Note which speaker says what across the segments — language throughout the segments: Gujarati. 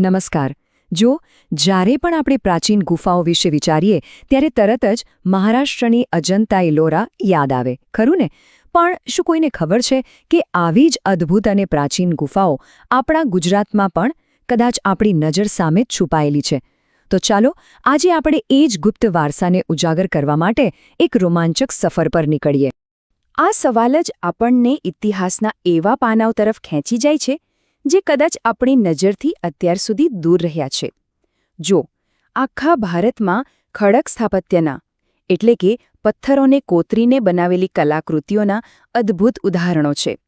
Speaker 1: નમસ્કાર. જો જ્યારે પણ આપણે પ્રાચીન ગુફાઓ વિશે વિચારીએ, ત્યારે તરત જ મહારાષ્ટ્રની અજંતા ઇલોરા યાદ આવે, ખરું ને? પણ શું કોઈને ખબર છે કે આવી જ અદ્ભુત અને પ્રાચીન ગુફાઓ આપણા ગુજરાતમાં પણ કદાચ આપણી નજર સામે છુપાયેલી છે? તો ચાલો, આજે આપણે એ જ ગુપ્ત વારસાને ઉજાગર કરવા માટે એક રોમાંચક સફર પર નીકળીએ.
Speaker 2: આ સવાલ જ આપણને ઇતિહાસના એવા પાનાઓ તરફ ખેંચી જાય છે જે કદાચ આપણી નજરથી અત્યાર સુધી દૂર રહ્યા છે. જો, આખા ભારતમાં ખડક સ્થાપત્યના, એટલે કે પથ્થરોને કોતરીને બનાવેલી કલાકૃતિઓના અદ્ભુત ઉદાહરણો છે.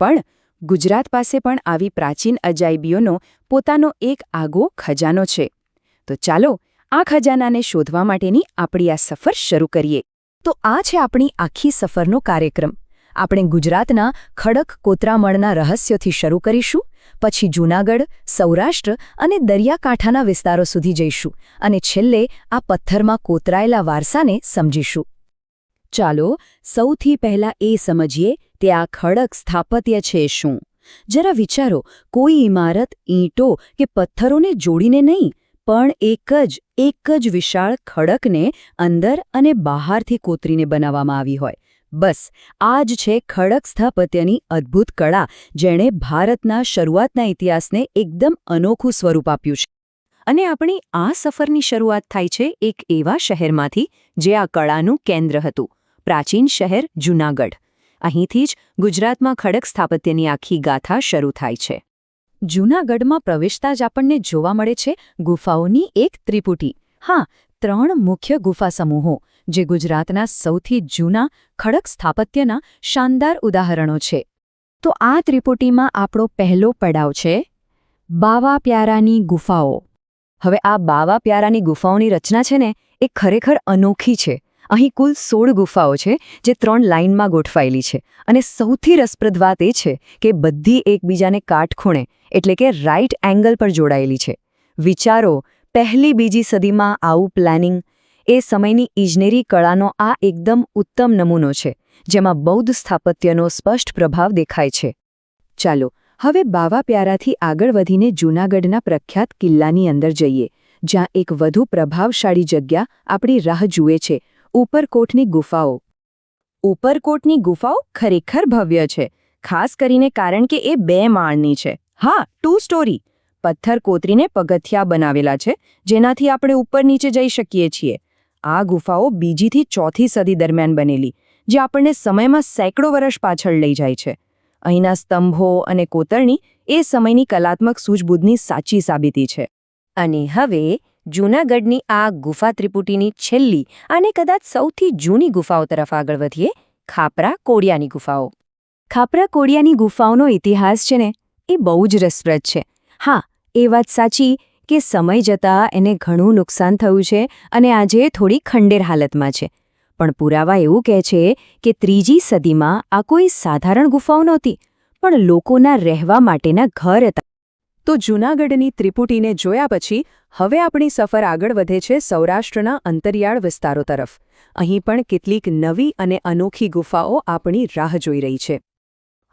Speaker 2: પણ ગુજરાત પાસે પણ આવી પ્રાચીન અજાયબીઓનો પોતાનો એક આગો ખજાનો છે. તો ચાલો, આ ખજાનાને શોધવા માટેની આપણી આ સફર શરૂ કરીએ.
Speaker 1: તો આ છે આપણી આખી સફરનો કાર્યક્રમ. આપણે ગુજરાતના ખડક કોતરામણના રહસ્યોથી શરૂ કરીશું. પછી જૂનાગઢ, સૌરાષ્ટ્ર અને દરિયાકાંઠાના વિસ્તારો સુધી જઈશું અને છેલ્લે આ પથ્થરમાં કોતરાયેલા વારસાને સમજીશું. ચાલો, સૌથી પહેલા એ સમજીએ તે આ ખડક સ્થાપત્ય છે શું. જરા વિચારો, કોઈ ઇમારત ઈંટો કે પથ્થરોને જોડીને નહીં, પણ એક જ એક જ વિશાળ ખડકને અંદર અને બહારથી કોતરીને બનાવવામાં આવી હોય. બસ આ જ છે ખડક સ્થાપત્યની અદ્ભુત કળા, જેણે ભારતના શરૂઆતના ઇતિહાસને એકદમ અનોખું સ્વરૂપ આપ્યું છે. અને આપણી આ સફરની શરૂઆત થાય છે એક એવા શહેરમાંથી, જે આ કળાનું કેન્દ્ર હતું, પ્રાચીન શહેર જૂનાગઢ. અહીંથી જ ગુજરાતમાં ખડક સ્થાપત્યની આખી ગાથા શરૂ થાય છે. જૂનાગઢમાં પ્રવેશતા જ આપણને જોવા મળે છે ગુફાઓની એક ત્રિપુટી. હા, ત્રણ મુખ્ય ગુફા સમૂહો જે ગુજરાતના સૌથી જૂના ખડક સ્થાપત્યના શાનદાર ઉદાહરણો છે. તો આ ત્રિપુટીમાં આપણો પહેલો પડાવ છે, બાવા પ્યારાની ગુફાઓ. હવે આ બાવા પ્યારાની ગુફાઓની રચના છે ને, એ ખરેખર અનોખી છે. અહીં કુલ સોળ ગુફાઓ છે, જે ત્રણ લાઇનમાં ગોઠવાયેલી છે. અને સૌથી રસપ્રદ વાત એ છે કે બધી એકબીજાને કાટખૂણે, એટલે કે રાઇટ એંગલ પર જોડાયેલી છે. વિચારો, પહેલી બીજી સદીમાં આવું પ્લાનિંગ એ સમયની ઇજનેરી કળાનો આ એકદમ ઉત્તમ નમૂનો છે, જેમાં બૌદ્ધ સ્થાપત્યનો સ્પષ્ટ પ્રભાવ દેખાય છે. ચાલો, હવે બાવા પ્યારાથી આગળ વધીને જૂનાગઢના પ્રખ્યાત કિલ્લાની અંદર જઈએ, જ્યાં એક વધુ પ્રભાવશાળી જગ્યા આપણી રાહ જુએ છે, ઉપરકોટની ગુફાઓ.
Speaker 2: ઉપરકોટની ગુફાઓ ખરેખર ભવ્ય છે, ખાસ કરીને કારણ કે એ બે માળની છે. હા ટુ સ્ટોરી પથ્થર કોતરીને પગથિયા બનાવેલા છે, જેનાથી આપણે ઉપર નીચે જઈ શકીએ છીએ. આ ગુફાઓ બીજીથી ચોથી સદી દરમિયાન બનેલી, જે આપણને સમયમાં સેંકડો વર્ષ પાછળ લઈ જાય છે. અહીંના સ્તંભો અને કોતરણી એ સમયની કલાત્મક સૂઝબૂઝની સાચી સાબિતી છે.
Speaker 3: અને હવે જૂનાગઢની આ ગુફા ત્રિપુટીની છેલ્લી અને કદાચ સૌથી જૂની ગુફાઓ તરફ આગળ વધીએ, ખાપરા કોડિયાની ગુફાઓ.
Speaker 2: ખાપરા કોડિયાની ગુફાઓનો ઇતિહાસ છે ને, એ બહુ જ રસપ્રદ છે. હા, એ વાત સાચી કે સમય જતાં એને ઘણું નુકસાન થયું છે અને આજે થોડી ખંડેર હાલતમાં છે. પણ પુરાવા એવું કહે છે કે ત્રીજી સદીમાં આ કોઈ સાધારણ ગુફાઓ નહોતી, પણ લોકોના રહેવા માટેના ઘર હતા.
Speaker 1: તો જૂનાગઢની ત્રિપુટીને જોયા પછી હવે આપણી સફર આગળ વધે છે સૌરાષ્ટ્રના અંતરિયાળ વિસ્તારો તરફ. અહીં પણ કેટલીક નવી અને અનોખી ગુફાઓ આપણી રાહ જોઈ રહી છે.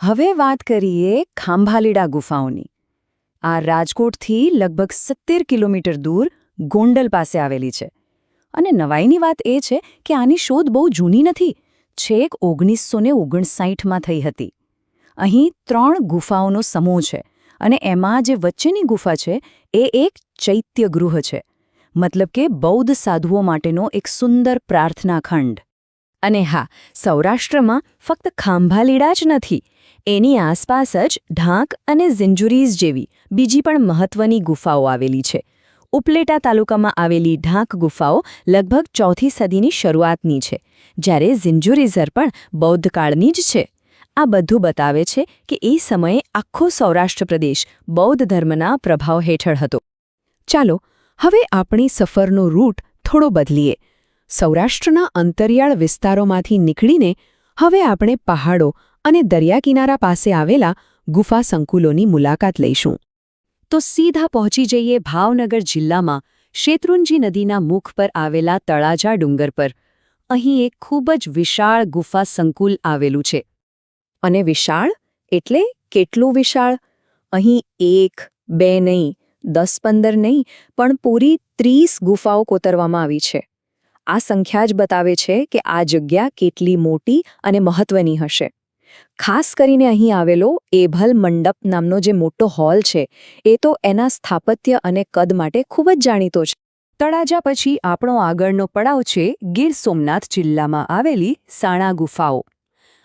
Speaker 1: હવે વાત કરીએ ખાંભાલીડા ગુફાઓની. આ રાજકોટથી લગભગ સત્તેર કિલોમીટર દૂર ગોંડલ પાસે આવેલી છે. અને નવાઈની વાત એ છે કે આની શોધ બહુ જૂની નથી. છેક ઓગણીસો ને ઓગણસાઠમાં થઈ હતી. અહીં ત્રણ ગુફાઓનો સમૂહ છે અને એમાં જે વચ્ચેની ગુફા છે એ એક ચૈત્ય ગૃહ છે. મતલબ કે બૌદ્ધ સાધુઓ માટેનો એક સુંદર પ્રાર્થના ખંડ અને હા, સૌરાષ્ટ્રમાં ફક્ત ખાંભાલીડા જ નથી. એની આસપાસ જ ઢાંક અને ઝિંજુરીઝ જેવી બીજી પણ મહત્વની ગુફાઓ આવેલી છે. ઉપલેટા તાલુકામાં આવેલી ઢાંક ગુફાઓ લગભગ ચોથી સદીની શરૂઆતની છે, જ્યારે ઝિંજુરીઝર પણ બૌદ્ધકાળની જ છે. આ બધું બતાવે છે કે એ સમયે આખો સૌરાષ્ટ્ર પ્રદેશ બૌદ્ધ ધર્મના પ્રભાવ હેઠળ હતો. ચાલો, હવે આપણી સફરનો રૂટ થોડો બદલીએ. સૌરાષ્ટ્રના અંતરિયાળ વિસ્તારોમાંથી નીકળીને હવે આપણે પહાડો અને દરિયાકિનારા પાસે આવેલા ગુફા સંકુલોની મુલાકાત લઈશું. તો સીધા પહોંચી જઈએ ભાવનગર જિલ્લામાં શેત્રુંજી નદીના મુખ પર આવેલા તળાજા ડુંગર પર. અહીં એક ખૂબ જ વિશાળ ગુફા સંકુલ આવેલું છે. અને વિશાળ? એટલે કેટલું વિશાળ? અહીં એક, બે નહીં, દસ પંદર નહીં, પણ પૂરી ત્રીસ ગુફાઓ કોતરવામાં આવી છે. આ સંખ્યા જ બતાવે છે કે આ જગ્યા કેટલી મોટી અને મહત્વની હશે. ખાસ કરીને અહીં આવેલો એભલ મંડપ નામનો જે મોટો હોલ છે, એ તો એના સ્થાપત્ય અને કદ માટે ખૂબ જ જાણીતો છે. તળાજા પછી આપણો આગળનો પડાવ છે ગીર સોમનાથ જિલ્લામાં આવેલી સાણા ગુફાઓ.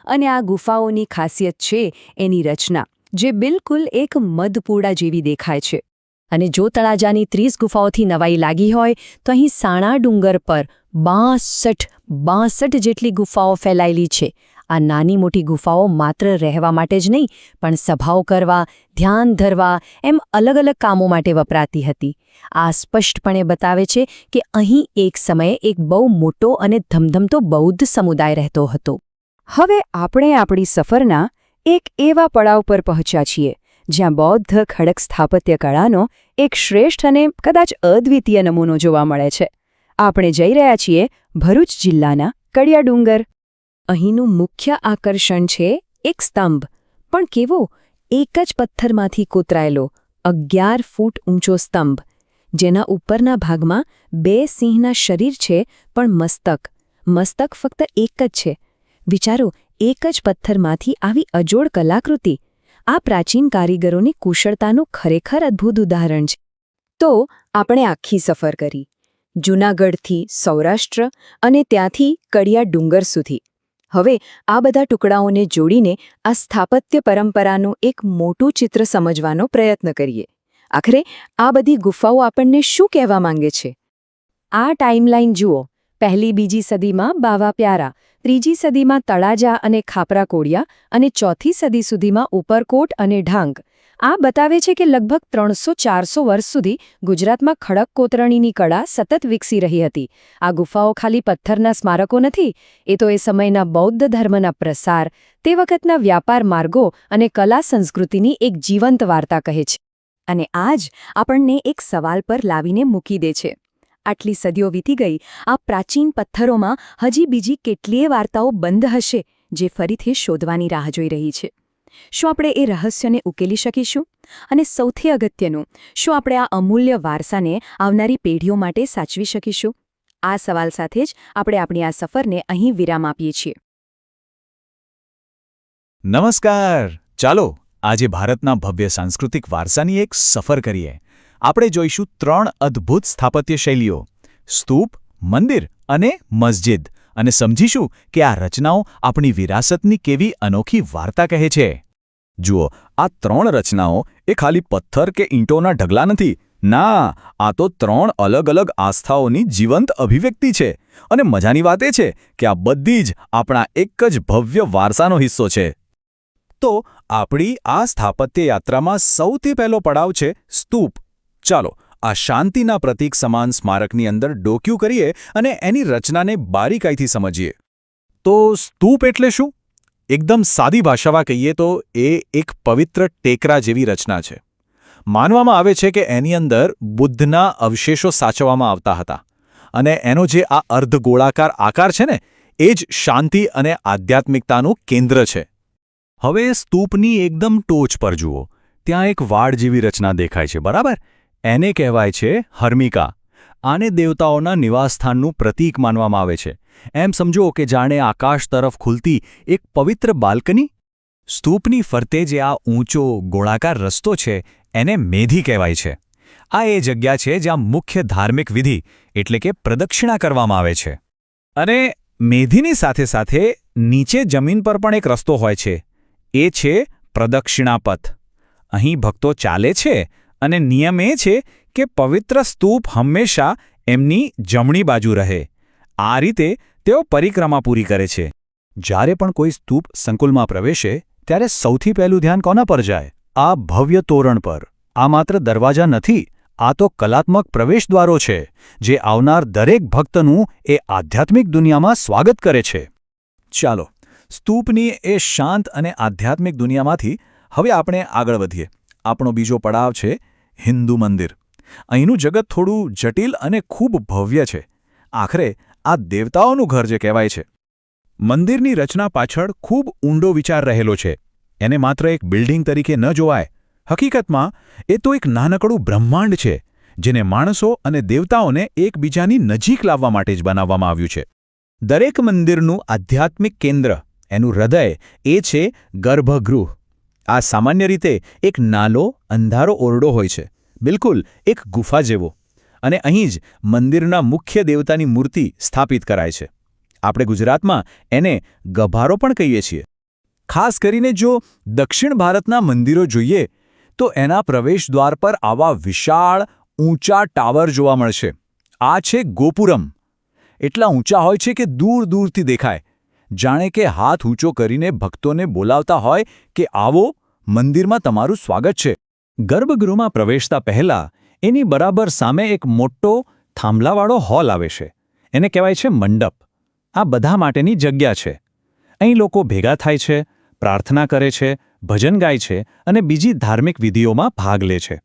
Speaker 1: અને આ ગુફાઓની ખાસિયત છે એની રચના, જે બિલકુલ એક મધપૂડા જેવી દેખાય છે. અને જો તળાજાની ત્રીસ ગુફાઓથી નવાઈ લાગી હોય, તો અહીં સાણા ડુંગર પર બાસઠ બાસઠ જેટલી ગુફાઓ ફેલાયેલી છે. આ નાની મોટી ગુફાઓ માત્ર રહેવા માટે જ નહીં, પણ સભાઓ કરવા, ધ્યાન ધરવા, એમ અલગ અલગ કામો માટે વપરાતી હતી. આ સ્પષ્ટપણે બતાવે છે કે અહીં એક સમયે એક બહુ મોટો અને ધમધમતો બૌદ્ધ સમુદાય રહેતો હતો. હવે આપણે આપણી સફરના એક એવા પડાવ પર પહોંચ્યા છીએ, જ્યાં બૌદ્ધ ખડક સ્થાપત્ય કળાનો એક શ્રેષ્ઠ અને કદાચ અદ્વિતીય નમૂનો જોવા મળે છે. આપણે જઈ રહ્યા છીએ ભરૂચ જિલ્લાના કડિયા ડુંગર અહીંનું મુખ્ય આકર્ષણ છે એક સ્તંભ, પણ કેવો? એક જ પથ્થરમાંથી કોતરાયેલો, અગિયાર ફૂટ ઊંચો સ્તંભ. જેના ઉપરના ભાગમાં બે સિંહના શરીર છે, પણ મસ્તક. મસ્તક ફક્ત એક જ છે. વિચારો, એક જ પથ્થરમાંથી આવી અજોડ કલાકૃતિ. આ પ્રાચીન કારીગરોની કુશળતાનું ખરેખર અદ્ભુત ઉદાહરણ છે. તો, આપણે આખી સફર કરી. જૂનાગઢથી સૌરાષ્ટ્ર અને ત્યાંથી કડિયા ડુંગર સુધી. હવે આ બધા ટુકડાઓને જોડીને આ સ્થાપત્ય પરંપરાનું એક મોટું ચિત્ર સમજવાનો પ્રયત્ન કરીએ. આખરે આ બધી ગુફાઓ આપણને શું કહેવા માંગે છે? આ ટાઈમલાઈન જુઓ. પહેલી બીજી સદીમાં બાવા પ્યારા, ત્રીજી સદીમાં તળાજા અને ખાપરા કોડિયા અને ચોથી સદી સુધીમાં ઉપરકોટ અને ઢાંગ આ બતાવે છે કે લગભગ ત્રણસો ચારસો વર્ષ સુધી ગુજરાતમાં ખડક કોતરણીની કળા સતત વિકસી રહી હતી. આ ગુફાઓ ખાલી પથ્થરના સ્મારકો નથી, એ તો એ સમયના બૌદ્ધ ધર્મના પ્રસાર, તે વખતના વ્યાપાર માર્ગો અને કલા સંસ્કૃતિની એક જીવંત વાર્તા કહે છે. અને આજ આપણને એક સવાલ પર લાવીને મૂકી દે છે. આટલી સદીઓ વીતી ગઈ, આ પ્રાચીન પથ્થરોમાં હજી બીજી કેટલીય વાર્તાઓ બંધ હશે, જે ફરીથી શોધવાની રાહ જોઈ રહી છે? શું આપણે એ રહસ્યને ઉકેલી શકીશું? અને સૌથી અગત્યનું, શું આપણે આ અમૂલ્ય વારસાને આવનારી પેઢીઓ માટે સાચવી શકીશું? આ સવાલ સાથે જ આપણે આપણી આ સફરને અહીં વિરામ આપીએ છીએ.
Speaker 4: નમસ્કાર! ચાલો, આજે ભારતના ભવ્ય સાંસ્કૃતિક વારસાની એક સફર કરીએ. આપણે જોઈશું ત્રણ અદ્ભુત સ્થાપત્ય શૈલીઓ, સ્તૂપ, મંદિર અને મસ્જિદ. અને સમજીશું કે આ રચનાઓ આપણી વિરાસતની કેવી અનોખી વાર્તા કહે છે.
Speaker 5: જુઓ, આ ત્રણ રચનાઓ એ ખાલી પથ્થર કે ઈંટોના ઢગલા નથી. ના, આ તો ત્રણ અલગ અલગ આસ્થાઓની જીવંત અભિવ્યક્તિ છે. અને મજાની વાત એ છે કે આ બધી જ આપણા એક જ ભવ્ય વારસાનો હિસ્સો છે. તો આપણી આ સ્થાપત્ય યાત્રામાં સૌથી પહેલો પડાવ છે સ્તૂપ. ચાલો આ શાંતિના પ્રતીક સમાન સ્મારકની અંદર ડોક્યું કરીએ અને એની રચનાને બારીકાઈથી સમજીએ.
Speaker 4: તો સ્તૂપ એટલે શું? એકદમ સાદી ભાષામાં કહીએ તો એ એક પવિત્ર ટેકરા જેવી રચના છે. માનવામાં આવે છે કે એની અંદર બુદ્ધના અવશેષો સાચવવામાં આવતા હતા. અને એનો જે આ અર્ધગોળાકાર આકાર છે ને, એ જ શાંતિ અને આધ્યાત્મિકતાનું કેન્દ્ર છે.
Speaker 5: હવે સ્તૂપની એકદમ ટોચ પર જુઓ. ત્યાં એક વાડ જેવી રચના દેખાય છે, બરાબર? એને કહેવાય છે હર્મિકા. આને દેવતાઓના નિવાસસ્થાનનું પ્રતીક માનવામાં આવે છે. એમ સમજો કે જાણે આકાશ તરફ ખુલતી એક પવિત્ર બાલ્કની? સ્તૂપની ફરતે જે આ ઊંચો, ગોળાકાર રસ્તો છે, એને મેધી કહેવાય છે. આ એ જગ્યા છે જ્યાં મુખ્ય ધાર્મિક વિધિ, એટલે કે પ્રદક્ષિણા કરવામાં આવે છે.
Speaker 4: અને મેધીની સાથે સાથે નીચે જમીન પર પણ એક રસ્તો હોય છે. એ છે પ્રદક્ષિણાપથ. અહીં ભક્તો ચાલે છે અને નિયમ એ છે કે પવિત્ર સ્તૂપ હંમેશા એમની જમણી બાજુ રહે. આ રીતે તેઓ પરિક્રમા પૂરી કરે છે.
Speaker 5: જ્યારે પણ કોઈ સ્તૂપ સંકુલમાં પ્રવેશે, ત્યારે સૌથી પહેલું ધ્યાન કોના પર જાય? આ ભવ્ય તોરણ પર. આ માત્ર દરવાજા નથી, આ તો કલાત્મક પ્રવેશદ્વારો છે, જે આવનાર દરેક ભક્તનું એ આધ્યાત્મિક દુનિયામાં સ્વાગત કરે છે. ચાલો, સ્તૂપની એ શાંત અને આધ્યાત્મિક દુનિયામાંથી હવે આપણે આગળ વધીએ. આપણો બીજો પડાવ છે હિન્દુ મંદિર. અહીંનું જગત થોડું જટિલ અને ખૂબ ભવ્ય છે. આખરે આ દેવતાઓનું ઘર જે કહેવાય છે.
Speaker 4: મંદિરની રચના પાછળ ખૂબ ઊંડો વિચાર રહેલો છે. એને માત્ર એક બિલ્ડિંગ તરીકે ન જોવાય.
Speaker 6: હકીકતમાં, એ તો એક નાનકડું બ્રહ્માંડ છે, જેને માણસો અને દેવતાઓને એકબીજાની નજીક લાવવા માટે જ બનાવવામાં આવ્યું છે.
Speaker 4: દરેક મંદિરનું આધ્યાત્મિક કેન્દ્ર, એનું હૃદય એ છે ગર્ભગૃહ. આ સામાન્ય રીતે એક નાલો, અંધારો ઓરડો હોય છે. બિલકુલ એક ગુફા જેવો. અને અહીં જ મંદિરના મુખ્ય દેવતાની મૂર્તિ સ્થાપિત કરાય છે. આપણે ગુજરાતમાં એને ગભારો પણ કહીએ છીએ.
Speaker 5: ખાસ કરીને જો દક્ષિણ ભારતના મંદિરો જોઈએ, તો એના પ્રવેશદ્વાર પર આવા વિશાળ, ઊંચા ટાવર જોવા મળશે. આ છે ગોપુરમ. એટલા ઊંચા હોય છે કે દૂર દૂરથી દેખાય. જાણે કે હાથ ઊંચો કરીને ભક્તોને બોલાવતા હોય કે આવો મંદિરમાં તમારું સ્વાગત છે. ગર્ભગૃહમાં પ્રવેશતા પહેલા એની બરાબર સામે એક મોટો થાંભલાવાળો હોલ આવે છે. એને કહેવાય છે મંડપ. આ બધા માટેની જગ્યા છે. અહીં લોકો ભેગા થાય છે, પ્રાર્થના કરે છે, ભજન ગાય છે અને બીજી ધાર્મિક વિધિઓમાં ભાગ લે છે.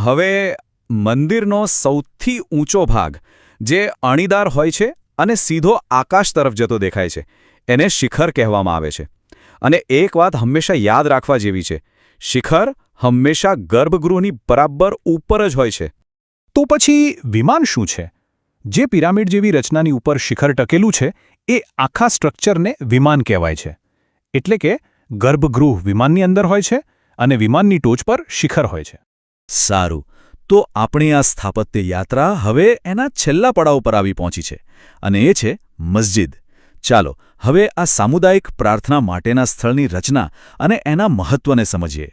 Speaker 6: હવે મંદિરનો સૌથી ઊંચો ભાગ, જે અણીદાર હોય છે અને સીધો આકાશ તરફ જતો દેખાય છે, એને શિખર કહેવામાં આવે છે. અને એક વાત હંમેશા યાદ રાખવા જેવી છે. શિખર હંમેશા ગર્ભગૃહની બરાબર ઉપર જ હોય છે.
Speaker 5: તો પછી વિમાન શું છે? જે પિરામિડ જેવી રચનાની ઉપર શિખર ટકેલું છે, એ આખા સ્ટ્રક્ચરને વિમાન કહેવાય છે. એટલે કે ગર્ભગૃહ વિમાનની અંદર હોય છે અને વિમાનની ટોચ પર શિખર હોય છે.
Speaker 6: સારું. તો આપણી આ સ્થાપત્ય યાત્રા હવે એના છેલ્લા પડાવ પર આવી પહોંચી છે. અને એ છે મસ્જિદ. ચાલો, હવે આ સામુદાયિક પ્રાર્થના માટેના સ્થળની રચના અને એના મહત્વને સમજીએ.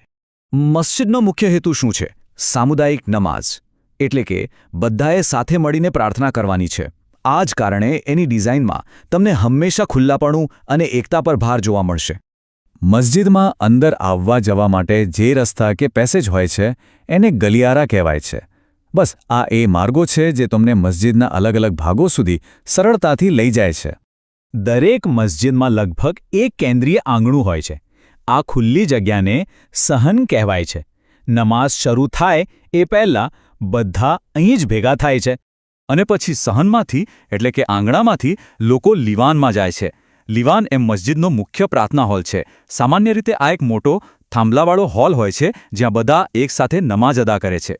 Speaker 6: મસ્જિદનો મુખ્ય હેતુ શું છે? સામુદાયિક નમાઝ, એટલે કે બધાએ સાથે મળીને પ્રાર્થના કરવાની છે. આ જ કારણે એની ડિઝાઇનમાં તમને હંમેશા ખુલ્લાપણું અને એકતા પર ભાર જોવા મળશે. મસ્જિદમાં અંદર આવવા જવા માટે જે રસ્તા કે પેસેજ હોય છે, એને ગલિયારા કહેવાય છે. બસ, આ એ માર્ગો છે જે તમને મસ્જિદના અલગ અલગ ભાગો સુધી સરળતાથી લઈ જાય છે.
Speaker 5: દરેક મસ્જિદમાં લગભગ એક કેન્દ્રીય આંગણું હોય છે. આ ખુલ્લી જગ્યાને સહન કહેવાય છે. નમાઝ શરૂ થાય એ પહેલાં બધા અહીં જ ભેગા થાય છે
Speaker 6: અને પછી સહનમાંથી, એટલે કે આંગણામાંથી, લોકો લીવાનમાં જાય છે. લીવાન એ મસ્જિદનો મુખ્ય પ્રાર્થના હોલ છે. સામાન્ય રીતે આ એક મોટો થાંભલાવાળો હોલ હોય છે જ્યાં બધા એકસાથે નમાઝ અદા કરે છે.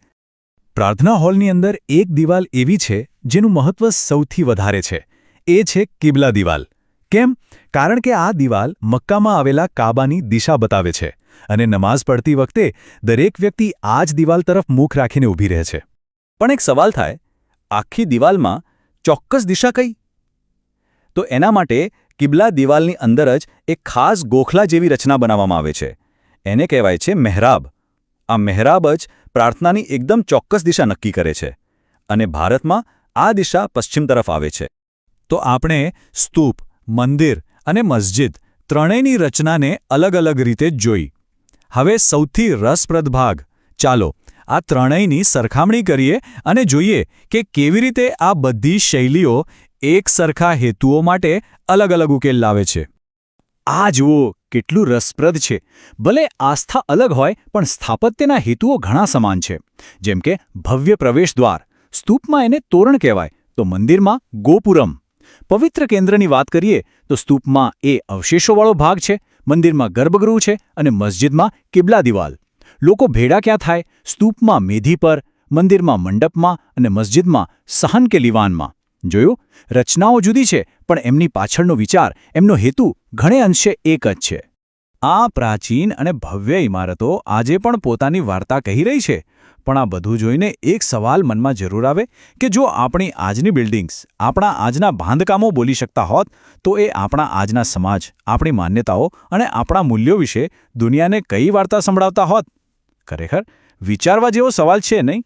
Speaker 5: પ્રાર્થના હોલની અંદર એક દિવાલ એવી છે જેનું મહત્વ સૌથી વધારે છે. એ છે કિબલા દિવાલ. કેમ? કારણ કે આ દિવાલ મક્કામાં આવેલા કાબાની દિશા બતાવે છે અને નમાઝ પડતી વખતે દરેક વ્યક્તિ આ જ દિવાલ તરફ મુખ રાખીને ઊભી રહે છે.
Speaker 6: પણ એક સવાલ થાય, આખી દિવાલમાં ચોક્કસ દિશા કઈ? તો એના માટે કિબલા દિવાલની અંદર જ એક ખાસ ગોખલા જેવી રચના બનાવવામાં આવે છે. એને કહેવાય છે મહેરાબ. આ મહેરાબ જ પ્રાર્થનાની એકદમ ચોક્કસ દિશા નક્કી કરે છે અને ભારતમાં આ દિશા પશ્ચિમ તરફ આવે છે.
Speaker 5: તો આપણે સ્તૂપ, મંદિર અને મસ્જિદ ત્રણેયની રચનાને અલગ અલગ રીતે જ જોઈ. હવે સૌથી રસપ્રદ ભાગ. ચાલો, આ ત્રણેયની સરખામણી કરીએ અને જોઈએ કે કેવી રીતે આ બધી શૈલીઓ એક સરખા હેતુઓ માટે અલગ અલગ ઉકેલ લાવે છે. આ જુઓ, કેટલું રસપ્રદ છે. ભલે આસ્થા અલગ હોય, પણ સ્થાપત્યના હેતુઓ ઘણા સમાન છે. જેમ કે ભવ્ય પ્રવેશદ્વાર, સ્તૂપમાં એને તોરણ કહેવાય, તો મંદિરમાં ગોપુરમ. પવિત્ર કેન્દ્રની વાત કરીએ તો સ્તૂપમાં એ અવશેષોવાળો ભાગ છે, મંદિરમાં ગર્ભગૃહ છે અને મસ્જિદમાં કિબલા દિવાલ. લોકો ભેડા ક્યાં થાય? સ્તૂપમાં મેધી પર, મંદિરમાં મંડપમાં અને મસ્જિદમાં સહન કે લીવાનમાં. જોયું? રચનાઓ જુદી છે, પણ એમની પાછળનો વિચાર, એમનો હેતુ ઘણે અંશે એક જ છે. આ પ્રાચીન અને ભવ્ય ઇમારતો આજે પણ પોતાની વાર્તા કહી રહી છે. પણ આ બધું જોઈને એક સવાલ મનમાં જરૂર આવે કે જો આપણી આજની બિલ્ડિંગ્સ આપણા આજના બાંધકામો બોલી શકતા હોત, તો એ આપણા આજના સમાજ, આપણી માન્યતાઓ અને આપણા મૂલ્યો વિશે દુનિયાને કઈ વાર્તા સંભળાવતા હોત? ખરેખર, વિચારવા જેવો સવાલ છે નહીં?